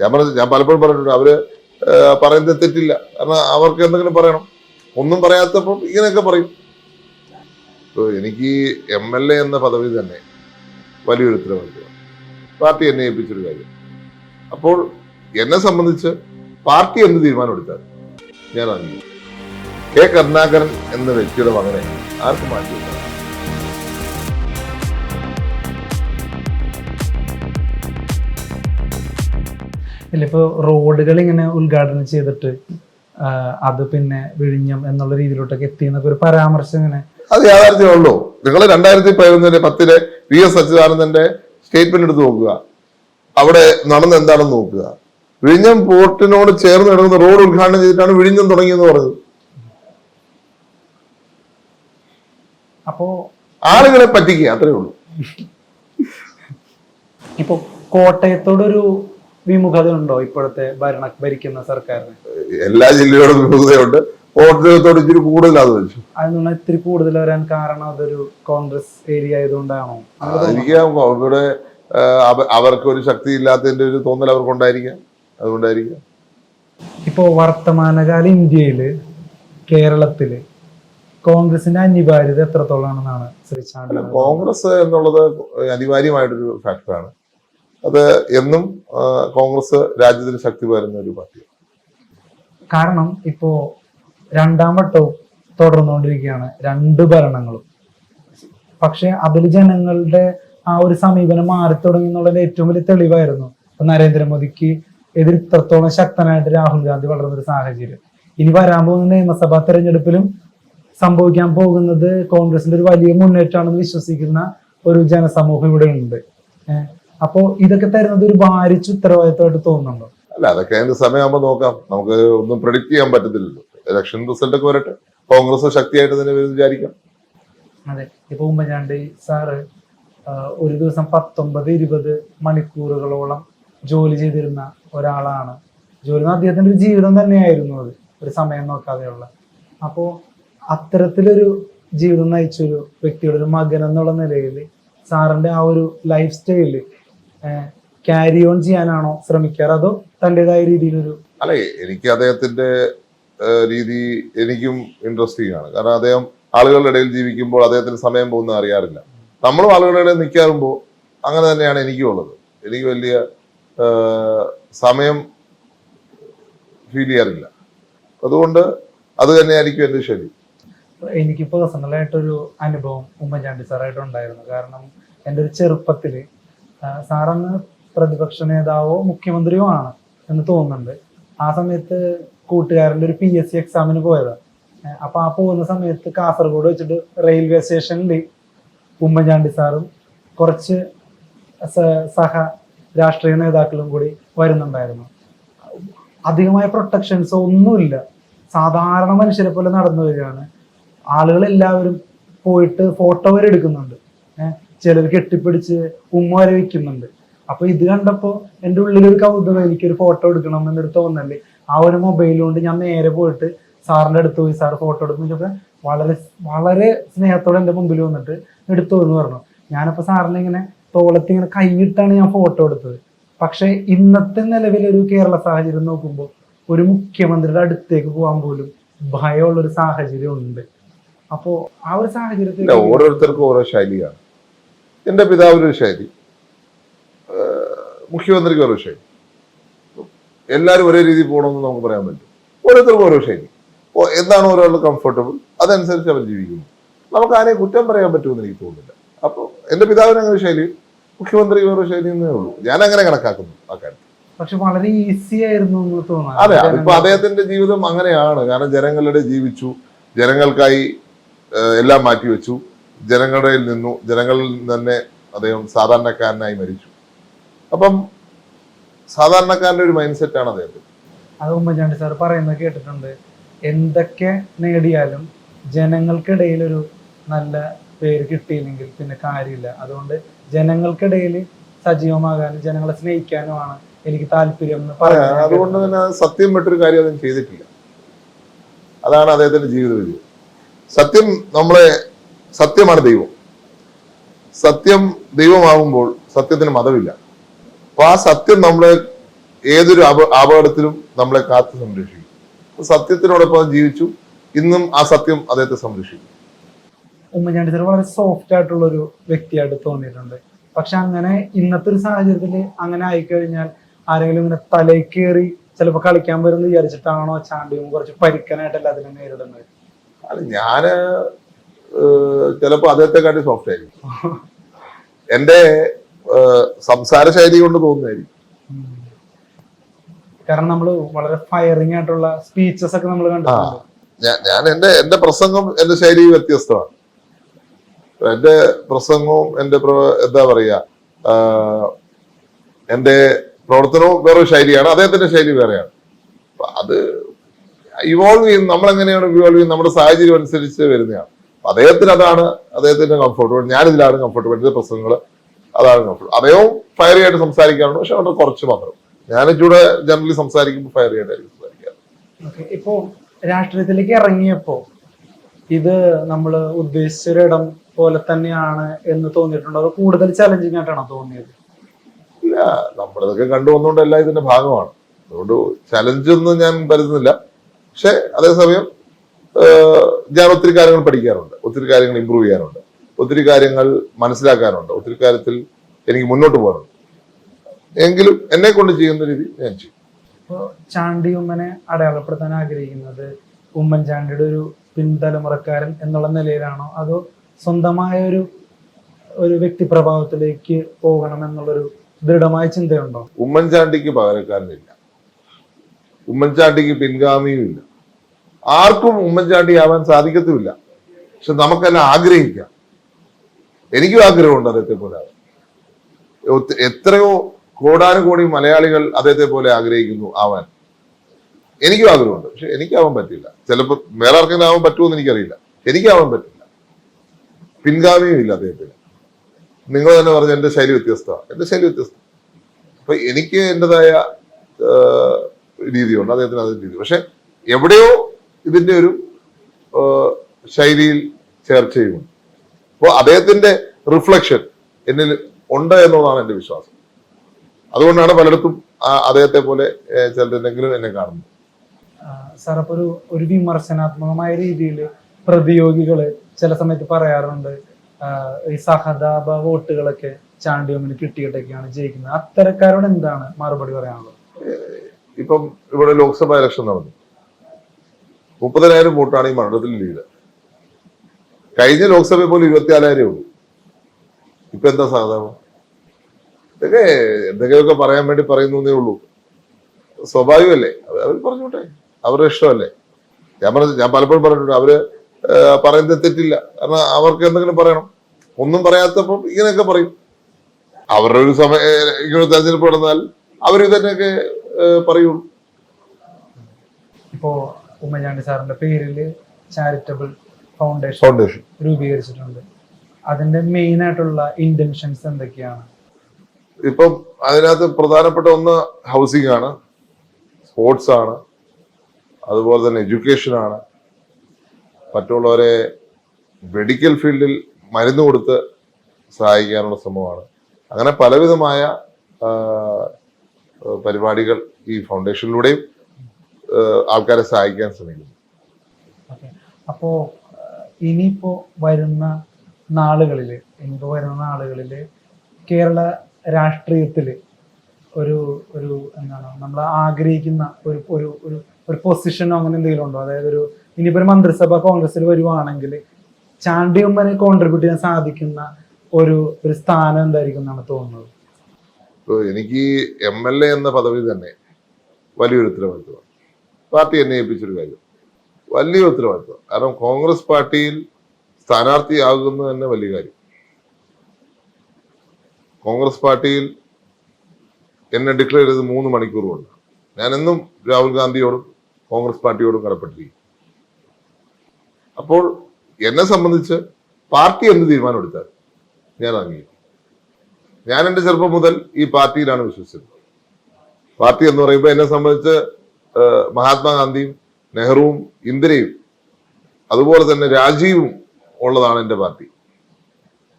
ഞാൻ പറഞ്ഞു ഞാൻ പലപ്പോഴും പറഞ്ഞിട്ടുണ്ട് അവർ പറയുന്നത് തെറ്റില്ല. കാരണം അവർക്ക് എന്തെങ്കിലും പറയണം. ഒന്നും പറയാത്തപ്പം ഇങ്ങനെയൊക്കെ പറയും. എനിക്ക് എം എൽ എ എന്ന പദവി തന്നെ വലിയൊരു ഉത്തരവാദിത്വമാണ്. പാർട്ടി എന്നെ ഏൽപ്പിച്ചൊരു കാര്യം. അപ്പോൾ എന്നെ സംബന്ധിച്ച് പാർട്ടി എന്ത് തീരുമാനം എടുത്താൽ ഞാൻ അംഗീകരിക്കും. കെ കരുണാകരൻ എന്ന വ്യക്തിയുടെ മകനെ ആർക്കും മാറ്റി ഇല്ല ഇപ്പൊ റോഡുകൾ ഇങ്ങനെ ഉദ്ഘാടനം ചെയ്തിട്ട് അത് പിന്നെ വിഴിഞ്ഞം എന്നുള്ള രീതിയിലോട്ടൊക്കെ എത്തി എന്നൊക്കെ ഒരു പരാമർശം ഇങ്ങനെ അത് യാഥാർത്ഥ്യമേ ഉള്ളൂ. നിങ്ങൾ രണ്ടായിരത്തി പതിനൊന്നിലെ പത്തിലെ വി എസ് അച്യുതാനന്ദന്റെ സ്റ്റേറ്റ്മെന്റ് എടുത്ത് നോക്കുക. അവിടെ നടന്ന എന്താണെന്ന് നോക്കുക. വിഴിഞ്ഞം പോർട്ടിനോട് ചേർന്ന് കിടക്കുന്ന റോഡ് ഉദ്ഘാടനം ചെയ്തിട്ടാണ് വിഴിഞ്ഞം തുടങ്ങിയെന്ന് പറഞ്ഞത്. അപ്പോ ആളുകളെ പറ്റിക്കുക അത്രേ ഉള്ളൂ. ഇപ്പൊ കോട്ടയത്തോടൊരു വിമുഖത ഉണ്ടോ ഇപ്പോഴത്തെ ഭരണ ഭരിക്കുന്ന സർക്കാരിന്? എല്ലാ ജില്ലയോടും വിമുഖതയുണ്ട്. പോർട്ടിനകത്തോട് ഇച്ചിരി കൂടുതലാന്ന് വെച്ചു അതിനുള്ള ഇത്തിരി കൂടുതൽ വരാൻ കാരണം അതൊരു കോൺഗ്രസ് ഏരിയ ആയതുകൊണ്ടാണോ? അതായിരിക്കാം ഇവിടെ അവർക്ക് ഒരു ശക്തി ഇല്ലാത്തതിന്റെ ഒരു തോന്നൽ അവർക്കുണ്ടായിരിക്കാം. അതുകൊണ്ടായിരിക്കാം. ഇപ്പോ വർത്തമാനകാല ഇന്ത്യയിൽ കേരളത്തിൽ കോൺഗ്രസിന്റെ അനിവാര്യത എത്രത്തോളാണെന്നാണ് ശ്രീ ചാണ്ടി കോൺഗ്രസ് എന്നുള്ളത് അനിവാര്യമായിട്ടൊരു ഫാക്ടറാണ് അത് എന്നും കോൺഗ്രസ് രാജ്യത്തിന് ശക്തി പകരുന്ന ഒരു പാർട്ടിയാണ്. കാരണം ഇപ്പോ രണ്ടാം വട്ടവും തുടർന്നുകൊണ്ടിരിക്കുകയാണ്. രണ്ട് ഭരണങ്ങളും. പക്ഷെ അതിൽ ജനങ്ങളുടെ ആ ഒരു സമീപനം മാറി തുടങ്ങി എന്നുള്ളതിന്റെ ഏറ്റവും വലിയ തെളിവായിരുന്നു. നരേന്ദ്രമോദിക്ക് എതിർ ഇത്രത്തോളം ശക്തനായിട്ട് രാഹുൽ ഗാന്ധി വളർന്ന ഒരു സാഹചര്യം. ഇനി വരാൻ പോകുന്ന നിയമസഭാ തെരഞ്ഞെടുപ്പിലും സംഭവിക്കാൻ പോകുന്നത് കോൺഗ്രസിന്റെ ഒരു വലിയ മുന്നേറ്റമാണെന്ന് വിശ്വസിക്കുന്ന ഒരു ജനസമൂഹം ഇവിടെ ഉണ്ട് അപ്പോ ഇതൊക്കെ തരുന്നത് ഒരു ഭാരിച്ച ഉത്തരവാദിത്തമായിട്ട് തോന്നുന്നുണ്ടോ? അല്ല അതൊക്കെ അതിന്റെ സമയമാകുമ്പോൾ നോക്കാം. നമുക്ക് ഒന്നും പ്രഡിക്റ്റ് ചെയ്യാൻ പറ്റത്തില്ലല്ലോ. ഇലക്ഷൻ റിസൾട്ട് ഒക്കെ വരട്ടെ. കോൺഗ്രസ് ശക്തിയായിട്ട് തന്നെ വിചാരിക്കാം. അതെ. ഇപ്പൊ ഉമ്മൻചാണ്ടി സാറ് ഒരു ദിവസം പത്തൊമ്പത് ഇരുപത് മണിക്കൂറുകളോളം ജോലി ചെയ്തിരുന്ന ഒരാളാണ്. ജോലി അദ്ദേഹത്തിന്റെ ഒരു ജീവിതം തന്നെയായിരുന്നു അത്. ഒരു സമയം നോക്കാതെയുള്ള. അപ്പോ അത്തരത്തിലൊരു ജീവിതം നയിച്ചൊരു വ്യക്തിയുടെ ഒരു മകൻ എന്നുള്ള നിലയിൽ സാറിന്റെ ആ ഒരു ലൈഫ് സ്റ്റൈൽ ക്യാരി ഓൺ ചെയ്യാനാണോ ശ്രമിക്കാറ്? അതോ തന്റെതായ രീതിയിലൊരു അല്ല എനിക്ക് അദ്ദേഹത്തിന്റെ രീതി എനിക്കും ഇൻട്രസ്റ്റിംഗ് ആണ്. കാരണം അദ്ദേഹം ആളുകളുടെ ഇടയിൽ ജീവിക്കുമ്പോൾ അദ്ദേഹത്തിന് സമയം പോകുന്നത് അറിയാറില്ല. നമ്മളും ആളുകളുടെ ഇടയിൽ നിൽക്കാറുമ്പോൾ അങ്ങനെ തന്നെയാണ് എനിക്കും ഉള്ളത്. എനിക്ക് വലിയ സമയം ഫീൽ ചെയ്യാറില്ല. അതുകൊണ്ട് അത് തന്നെയായിരിക്കും എന്റെ ശരി. എനിക്ക് പേഴ്സണലായിട്ടൊരു അനുഭവം ഉമ്മൻചാണ്ടി സാറായിട്ട് ഉണ്ടായിരുന്നു. കാരണം എന്റെ ഒരു ചെറുപ്പത്തിൽ ആ, സാറന്ന് പ്രതിപക്ഷ നേതാവോ മുഖ്യമന്ത്രിയോ ആണ് എന്ന് തോന്നുന്നുണ്ട്. ആ സമയത്ത് കൂട്ടുകാരന്റെ ഒരു പി എസ് സി എക്സാമിന് പോയതാണ് അപ്പൊ ആ പോകുന്ന സമയത്ത് കാസർഗോഡ് വെച്ചിട്ട് റെയിൽവേ സ്റ്റേഷനിൽ ഉമ്മൻചാണ്ടി സാറും കുറച്ച് സഹ രാഷ്ട്രീയ നേതാക്കളും കൂടി വരുന്നുണ്ടായിരുന്നു. അധികമായ പ്രൊട്ടക്ഷൻസ് ഒന്നുമില്ല. സാധാരണ മനുഷ്യരെ പോലെ നടന്നു വരികയാണ്. ആളുകൾ എല്ലാവരും പോയിട്ട് ഫോട്ടോ വരെ എടുക്കുന്നുണ്ട്. ഏഹ് ചിലർ കെട്ടിപ്പിടിച്ച് ഉമ്മ വരെ വെക്കുന്നുണ്ട്. അപ്പൊ ഇത് കണ്ടപ്പോ എന്റെ ഉള്ളിലൊരു കൗതുകം എനിക്കൊരു ഫോട്ടോ എടുക്കണം എന്നൊരു തോന്നൽ. ആ ഒരു മൊബൈൽ കൊണ്ട് ഞാൻ നേരെ പോയിട്ട് സാറിന്റെ അടുത്ത് പോയി സാർ ഫോട്ടോ എടുക്കുന്നു വളരെ വളരെ സ്നേഹത്തോടെ എന്റെ മുമ്പിൽ വന്നിട്ട് എടുത്തു എന്ന് പറഞ്ഞു. ഞാനപ്പോ സാറിനെ ഇങ്ങനെ തോളത്തി ഇങ്ങനെ കൈയിട്ടാണ് ഞാൻ ഫോട്ടോ എടുത്തത്. പക്ഷെ ഇന്നത്തെ നിലവിലൊരു കേരള സാഹചര്യം നോക്കുമ്പോൾ ഒരു മുഖ്യമന്ത്രിയുടെ അടുത്തേക്ക് പോകാൻ പോലും ഭയമുള്ള ഒരു സാഹചര്യം ഉണ്ട്. അപ്പോ ആ ഒരു സാഹചര്യത്തിൽ ഓരോരുത്തർക്കും ഓരോ ശൈലിയാണ്. എന്റെ പിതാവിനൊരു ശൈലി. മുഖ്യമന്ത്രിക്ക് ഓരോ ശൈലി. എല്ലാവരും ഒരേ രീതിയിൽ പോകണമെന്ന് നമുക്ക് പറയാൻ പറ്റും. ഓരോരുത്തർക്കും ഓരോ ശൈലി. എന്താണ് ഒരാളുടെ കംഫർട്ടബിൾ അതനുസരിച്ച് അവർ ജീവിക്കുന്നു. നമുക്ക് ആരെയും കുറ്റം പറയാൻ പറ്റുമെന്ന് എനിക്ക് തോന്നുന്നില്ല. അപ്പോൾ എന്റെ പിതാവിന് അങ്ങനെ ഒരു ശൈലി മുഖ്യമന്ത്രി ഓരോ ശൈലി എന്നേ ഉള്ളൂ. ഞാൻ അങ്ങനെ കണക്കാക്കുന്നു ആ കാര്യത്തിൽ. പക്ഷെ വളരെ ഈസി ആയിരുന്നു എന്ന് തോന്നുന്നു. അതെ ഇപ്പൊ അദ്ദേഹത്തിന്റെ ജീവിതം അങ്ങനെയാണ്. കാരണം ജനങ്ങളുടെ ജീവിച്ചു ജനങ്ങൾക്കായി എല്ലാം മാറ്റിവെച്ചു. ജനങ്ങളുടെ നിന്നു ജനങ്ങളിൽ തന്നെ അദ്ദേഹം സാധാരണക്കാരനായി മരിച്ചു. അപ്പം സാധാരണക്കാരന്റെ ഒരു മൈൻഡ് സെറ്റ് ആണ് അദ്ദേഹത്തിന് അത് ഉമ്മൻചാണ്ടി സാർ പറയുന്നത് കേട്ടിട്ടുണ്ട്. എന്തൊക്കെ നേടിയാലും ജനങ്ങൾക്കിടയിൽ ഒരു നല്ല പേര് കിട്ടിയില്ലെങ്കിൽ പിന്നെ കാര്യമില്ല. അതുകൊണ്ട് ജനങ്ങൾക്കിടയിൽ സജീവമാകാനും ജനങ്ങളെ സ്നേഹിക്കാനുമാണ് എനിക്ക് താല്പര്യം എന്ന് അതുകൊണ്ട് തന്നെ സത്യം വിട്ടൊരു കാര്യം അദ്ദേഹം ചെയ്തിട്ടില്ല. അതാണ് അദ്ദേഹത്തിന്റെ ജീവിത വിജയം സത്യം നമ്മളെ സത്യമാണ് ദൈവം. സത്യം ദൈവമാകുമ്പോൾ സത്യത്തിന് മതമില്ല. അപ്പൊ ആ സത്യം നമ്മളെ ഏതൊരു അപ അപകടത്തിലും നമ്മളെ കാത്തു സംരക്ഷിക്കും. സത്യത്തിനോടൊപ്പം ജീവിച്ചു ഇന്നും ആ സത്യം അദ്ദേഹത്തെ സംരക്ഷിക്കും. ഉമ്മൻചാണ്ടി സാർ വളരെ സോഫ്റ്റ് ആയിട്ടുള്ള ഒരു വ്യക്തിയായിട്ട് തോന്നിയിട്ടുണ്ട്. പക്ഷെ അങ്ങനെ ഇന്നത്തെ ഒരു സാഹചര്യത്തിൽ അങ്ങനെ ആയിക്കഴിഞ്ഞാൽ ആരെങ്കിലും ഇങ്ങനെ തലയിൽ കയറി ചിലപ്പോൾ കളിക്കാൻ വരുന്നത് വിചാരിച്ചിട്ടാണോ ചാണ്ടിയും കുറച്ച് പരിക്കനായിട്ടല്ല അതിനെ നേരിടുന്നത്? അല്ല ഞാൻ അദ്ദേഹത്തെ അദ്ദേഹത്തെക്കാട്ടി സോഫ്റ്റ് ആയിരിക്കും. എന്റെ സംസാര ശൈലി കൊണ്ട് തോന്നുന്നതായിരിക്കും. കാരണം നമ്മൾ വളരെ ഫയറിംഗ് ആയിട്ടുള്ള സ്പീച്ചസ് ഒക്കെ നമ്മൾ കണ്ടിട്ടുണ്ട്. ഞാൻ എന്റെ എന്റെ പ്രസംഗം എന്റെ ശൈലി വ്യത്യസ്തമാണ്. എന്റെ പ്രസംഗവും എന്റെ എന്താ പറയാ എന്റെ പ്രവർത്തനവും വേറൊരു ശൈലിയാണ്. അദ്ദേഹത്തിന്റെ ശൈലി വേറെയാണ്. അത് ഇവോൾവ് ചെയ്യുന്നു നമ്മൾ എങ്ങനെയാണ് ഇവോൾവ് ചെയ്യുന്നത്? നമ്മുടെ സാഹചര്യം അനുസരിച്ച് വരുന്നതാണ്. അദ്ദേഹത്തിന് അതാണ് അദ്ദേഹത്തിന്റെ കംഫർട്ടബിൾ ഞാൻ ഇതിലാണ് കംഫർട്ടബിൾ എന്റെ പ്രസംഗങ്ങൾ അതാണ് കംഫർട്ടബിൾ അദ്ദേഹവും ഫയറി ആയിട്ട് സംസാരിക്കാറുണ്ട്. പക്ഷെ അവിടെ കുറച്ച് മാത്രം. ഞാൻ ഇച്ചൂടെ ജനറലി സംസാരിക്കുമ്പോൾ ഫയറി ആയിട്ടായിരിക്കും സംസാരിക്കാറ്. ഇപ്പോ രാഷ്ട്രീയത്തിലേക്ക് ഇറങ്ങിയപ്പോ ഇത് നമ്മൾ ഉദ്ദേശിച്ചൊരിടം പോലെ തന്നെയാണ് എന്ന് തോന്നിയിട്ടുണ്ടോ? അതോ കൂടുതൽ ചലഞ്ചിങ് ആയിട്ടാണോ തോന്നിയത്? ഇല്ല. നമ്മളിതൊക്കെ കണ്ടുവന്നുകൊണ്ടല്ല ഇതിന്റെ ഭാഗമാണ്. അതുകൊണ്ട് ചലഞ്ച് ഒന്നും ഞാൻ കരുതുന്നില്ല പക്ഷെ അതേസമയം ഞാൻ ഒത്തിരി കാര്യങ്ങൾ പഠിക്കാറുണ്ട്. ഒത്തിരി കാര്യങ്ങൾ ഇമ്പ്രൂവ് ചെയ്യാനുണ്ട് ഒത്തിരി കാര്യങ്ങൾ മനസ്സിലാക്കാനുണ്ട് ഒത്തിരി കാര്യത്തിൽ എനിക്ക് മുന്നോട്ട് പോകാനുണ്ട് എങ്കിലും എന്നെ കൊണ്ട് ചെയ്യുന്ന രീതി ഞാൻ ചെയ്യും. ചാണ്ടി ഉമ്മനെ അടയാളപ്പെടുത്താൻ ആഗ്രഹിക്കുന്നത് ഉമ്മൻചാണ്ടിയുടെ ഒരു പിൻതലമുറക്കാരൻ എന്നുള്ള നിലയിലാണോ? അതോ സ്വന്തമായ ഒരു ഒരു വ്യക്തിപ്രഭാവത്തിലേക്ക് പോകണം എന്നുള്ളൊരു ദൃഢമായ ചിന്തയുണ്ടോ? ഉമ്മൻചാണ്ടിക്ക് പകരക്കാരനില്ല. ഉമ്മൻചാണ്ടിക്ക് പിൻഗാമിയും ഇല്ല ആർക്കും ഉമ്മൻചാണ്ടി ആവാൻ സാധിക്കത്തുമില്ല. പക്ഷെ നമുക്കെല്ലാം ആഗ്രഹിക്കാം. എനിക്കും ആഗ്രഹമുണ്ട് അദ്ദേഹത്തെ പോലെ എത്രയോ കോടാനുകോടി മലയാളികൾ അദ്ദേഹത്തെ പോലെ ആഗ്രഹിക്കുന്നു ആവാൻ. എനിക്കും ആഗ്രഹമുണ്ട്. പക്ഷെ എനിക്കാവാൻ പറ്റില്ല. ചിലപ്പോൾ വേറെ ആർക്കെങ്കിലും ആവാൻ പറ്റുമോ എന്ന് എനിക്കറിയില്ല. എനിക്കാവാൻ പറ്റില്ല. പിൻഗാമിയും ഇല്ല അദ്ദേഹത്തിന്. നിങ്ങൾ തന്നെ പറഞ്ഞ എന്റെ ശൈലി വ്യത്യസ്തമാണ്. എന്റെ ശൈലി വ്യത്യസ്തം. അപ്പൊ എനിക്ക് എന്റെതായ രീതിയുണ്ട്. അദ്ദേഹത്തിന് അതിന്റെ രീതി. പക്ഷെ എവിടെയോ ഇതിന്റെ ഒരു ശൈലിയിൽ ചേർച്ച ചെയ്യുന്നുണ്ട് അപ്പോൾ അദ്ദേഹത്തിന്റെ റിഫ്ലക്ഷൻ എന്നിൽ ഉണ്ട് എന്നുള്ളതാണ് എന്റെ വിശ്വാസം. അതുകൊണ്ടാണ് പലയിടത്തും അദ്ദേഹത്തെ പോലെ ചിലരെങ്കിലും എന്നെ കാണുന്നത്. സാർ അപ്പൊ ഒരു ഒരു വിമർശനാത്മകമായ രീതിയിൽ പ്രതിയോഗികൾ ചില സമയത്ത് പറയാറുണ്ട് ഈ സഹതാപ വോട്ടുകളൊക്കെ ചാണ്ടിയോമിന് കിട്ടിയിട്ടൊക്കെയാണ് ജയിക്കുന്നത്. അത്തരക്കാരോട് എന്താണ് മറുപടി പറയാനുള്ളത്? ഇപ്പം ഇവിടെ ലോക്സഭ ഇലക്ഷൻ നടന്നു. മുപ്പതിനായിരം വോട്ടാണ് ഈ മണ്ഡലത്തിൽ ലീഡ്. കഴിഞ്ഞ ലോക്സഭയിൽ പോലും ഇരുപത്തിനാലായിരം ഉള്ളൂ. ഇപ്പൊ എന്താ സാധാരണ? ഇതൊക്കെ എന്തെങ്കിലുമൊക്കെ പറയാൻ വേണ്ടി പറയുന്നേ ഉള്ളൂ. സ്വാഭാവികമല്ലേ? അവ- അവർ പറഞ്ഞോട്ടെ. അവരുടെ ഇഷ്ടമല്ലേ? ഞാൻ പറഞ്ഞ ഞാൻ പലപ്പോഴും പറഞ്ഞിട്ടുണ്ട് അവർ പറയുന്നത് തെറ്റില്ല. കാരണം അവർക്ക് എന്തെങ്കിലും പറയണം. ഒന്നും പറയാത്തപ്പം ഇങ്ങനെയൊക്കെ പറയും. അവരുടെ ഒരു സമയ ഇങ്ങനെ തെരഞ്ഞെടുപ്പ് നടന്നാൽ അവർ ഇതന്നെയൊക്കെ പറയുള്ളൂ. ഇപ്പോ ഉമ്മൻചാണ്ടി സാറിന്റെ പേരിൽ ചാരിറ്റബിൾ ഫൗണ്ടേഷൻ ഫൗണ്ടേഷൻ രൂപീകരിച്ചിട്ടുണ്ട്. അതിന്റെ മെയിൻ ആയിട്ടുള്ള ഇന്റൻഷൻസ് എന്തൊക്കെയാണ്? ഇപ്പം അതിനകത്ത് പ്രധാനപ്പെട്ട ഒന്ന് ഹൗസിംഗ് ആണ് സ്പോർട്സ് ആണ് അതുപോലെ തന്നെ എഡ്യൂക്കേഷൻ ആണ്. മറ്റുള്ളവരെ മെഡിക്കൽ ഫീൽഡിൽ മരുന്ന് കൊടുത്ത് സഹായിക്കാനുള്ള ശ്രമമാണ്. അങ്ങനെ പലവിധമായ പരിപാടികൾ ഈ ഫൗണ്ടേഷനിലൂടെയും ആൾക്കാരെ സഹായിക്കാൻ ശ്രമിക്കുന്നു. അപ്പോ ഇനിയിപ്പോ വരുന്ന നാളുകളിൽ ഇനിയിപ്പോ വരുന്ന നാളുകളിൽ കേരള രാഷ്ട്രീയത്തിൽ ഒരു ഒരു എന്താണ് നമ്മൾ ആഗ്രഹിക്കുന്ന ഒരു ഒരു ഒരു ഒരു പൊസിഷനോ അങ്ങനെ എന്തെങ്കിലും ഉണ്ടോ? അതായത് ഒരു ഇനിയിപ്പോ ഒരു മന്ത്രിസഭ കോൺഗ്രസിൽ വരുവാണെങ്കിൽ ചാണ്ടിയമ്മനെ കോൺട്രിബ്യൂട്ട് ചെയ്യാൻ സാധിക്കുന്ന ഒരു ഒരു സ്ഥാനം എന്തായിരിക്കും എന്നാണ് തോന്നുന്നത്? എനിക്ക് എം എൽ എ എന്ന പദവി തന്നെ വലിയൊരു ഉത്തരവാദിത്വമാണ്. പാർട്ടി എന്നെ ഏൽപ്പിച്ചൊരു കാര്യം. വലിയ ഉത്തരവാദിത്വം. കാരണം കോൺഗ്രസ് പാർട്ടിയിൽ സ്ഥാനാർത്ഥിയാകുന്നത് തന്നെ വലിയ കാര്യം. കോൺഗ്രസ് പാർട്ടിയിൽ എന്നെ ഡിക്ലെയർ ചെയ്ത് മൂന്ന് മണിക്കൂർ കൊണ്ട് രാഹുൽ ഗാന്ധിയോടും കോൺഗ്രസ് പാർട്ടിയോടും കടപ്പെട്ടിരിക്കും. അപ്പോൾ എന്നെ സംബന്ധിച്ച് പാർട്ടി എന്ത് തീരുമാനം എടുത്താൽ ഞാൻ അംഗീകരിക്കും ഞാൻ എന്റെ ചെറുപ്പം മുതൽ ഈ പാർട്ടിയിലാണ് വിശ്വസിച്ചത് പാർട്ടി എന്ന് പറയുമ്പോൾ എന്നെ സംബന്ധിച്ച് മഹാത്മാഗാന്ധിയും നെഹ്റുവും ഇന്ദിരയും അതുപോലെ തന്നെ രാജീവും ഉള്ളതാണ് എന്റെ പാർട്ടി.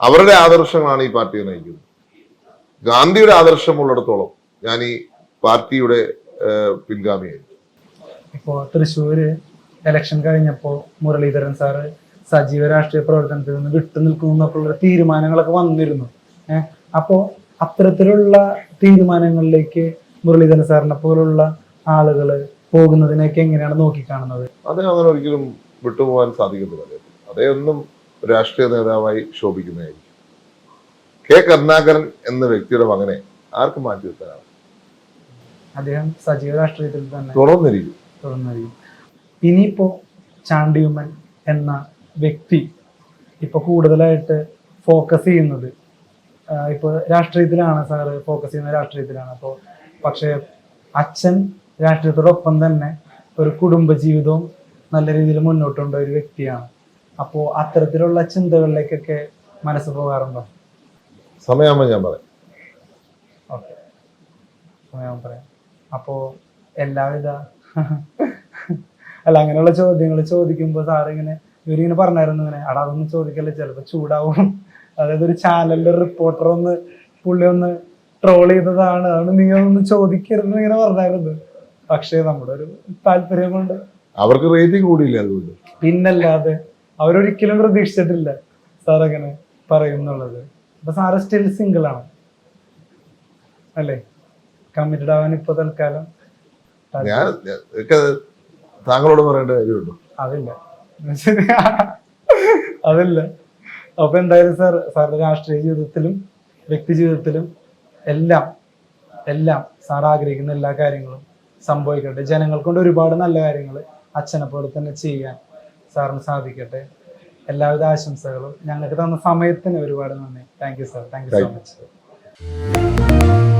അവരുടെ ആദർശങ്ങളാണ് ഈ പാർട്ടിയെ നയിക്കുന്നത്. ഗാന്ധിയുടെ ആദർശം ഉള്ളിടത്തോളം ഞാൻ ഈ പാർട്ടിയുടെ പിൻഗാമിയായി. ഇപ്പോ തൃശ്ശൂര് ഇലക്ഷൻ കഴിഞ്ഞപ്പോ മുരളീധരൻ സാറ് സജീവ രാഷ്ട്രീയ പ്രവർത്തനത്തിൽ നിന്ന് വിട്ടു നിൽക്കുന്നൊക്കെയുള്ള തീരുമാനങ്ങളൊക്കെ വന്നിരുന്നു. ഏഹ് അപ്പോ അത്തരത്തിലുള്ള തീരുമാനങ്ങളിലേക്ക് മുരളീധരൻ സാറിനെ പോലുള്ള ആളുകൾ പോകുന്നതിനെയൊക്കെ എങ്ങനെയാണ് നോക്കിക്കാണുന്നത്? അദ്ദേഹം അങ്ങനെ ഒരിക്കലും വിട്ടുപോകാൻ സാധിക്കത്തില്ല. അദ്ദേഹത്തിന് അദ്ദേഹം രാഷ്ട്രീയ നേതാവായി ശോഭിക്കുന്നതായിരിക്കും. കെ. കരുണാകരൻ എന്ന വ്യക്തിയുടെ മകനെ ആർക്കും മാറ്റി നിർത്താനാണ് അദ്ദേഹം സജീവ രാഷ്ട്രീയത്തിൽ തന്നെ തുറന്നിരിക്കും തുടർന്നറിയും ഇനിയിപ്പോ ചാണ്ടിയുമൻ എന്ന വ്യക്തി ഇപ്പൊ കൂടുതലായിട്ട് ഫോക്കസ് ചെയ്യുന്നത് ഇപ്പൊ രാഷ്ട്രീയത്തിലാണ് സാറ് ഫോക്കസ് ചെയ്യുന്ന രാഷ്ട്രീയത്തിലാണ്. അപ്പോൾ പക്ഷേ അച്ഛൻ രാഷ്ട്രീയത്തോടൊപ്പം തന്നെ ഒരു കുടുംബജീവിതവും നല്ല രീതിയിൽ മുന്നോട്ട് കൊണ്ട ഒരു വ്യക്തിയാണ്. അപ്പോൾ അത്തരത്തിലുള്ള ചിന്തകളിലേക്കൊക്കെ മനസ്സ് പോകാറുണ്ടോ? സമയമാകുമ്പോൾ ഞാൻ പറയാം. ഓക്കെ. സമയമാകുമ്പോൾ പറയാം. അപ്പോ എല്ലാവിധ അല്ല അങ്ങനെയുള്ള ചോദ്യങ്ങൾ ചോദിക്കുമ്പോൾ സാറിങ്ങനെ ഇവരിങ്ങനെ പറഞ്ഞായിരുന്നു ഇങ്ങനെ അടാ അതൊന്നും ചോദിക്കല്ലേ ചിലപ്പോൾ ചൂടാവും. അതായത് ഒരു ചാനലിലെ റിപ്പോർട്ടർ ഒന്ന് പുള്ളി ഒന്ന് ട്രോൾ ചെയ്തതാണ് അതുകൊണ്ട് നീ അതൊന്നും ചോദിക്കരുതെന്ന് ഇങ്ങനെ പറഞ്ഞായിരുന്നു. പക്ഷേ നമ്മുടെ ഒരു താല്പര്യം കൊണ്ട്. അവർക്ക് റേറ്റിംഗ് കൂടിയില്ല അതുകൊണ്ട്? പിന്നല്ലാതെ അവരൊരിക്കലും പ്രതീക്ഷിച്ചിട്ടില്ല സാർ അങ്ങനെ പറയുന്നുള്ളത്. അപ്പൊ സാറ് സ്റ്റിൽ സിംഗിൾ ആണ്. അല്ലേ? കമ്മിറ്റഡ് ആവാൻ ഇപ്പൊ തൽക്കാലം ഞാൻ താങ്കളോട് പറയേണ്ട കാര്യമുണ്ടോ? അതില്ല. അതില്ല. അപ്പൊ എന്തായാലും സാർ സാറിന്റെ രാഷ്ട്രീയ ജീവിതത്തിലും വ്യക്തി ജീവിതത്തിലും എല്ലാം എല്ലാം സാർ ആഗ്രഹിക്കുന്ന എല്ലാ കാര്യങ്ങളും സംഭവിക്കട്ടെ. ജനങ്ങൾ കൊണ്ട് ഒരുപാട് നല്ല കാര്യങ്ങൾ അച്ഛനെ പോലെ തന്നെ ചെയ്യാൻ സാറിന് സാധിക്കട്ടെ. എല്ലാവിധ ആശംസകളും ഞങ്ങൾക്ക് തന്ന സമയത്തിന് ഒരുപാട് നന്ദി. Thank you sir thank you so Thank you. Much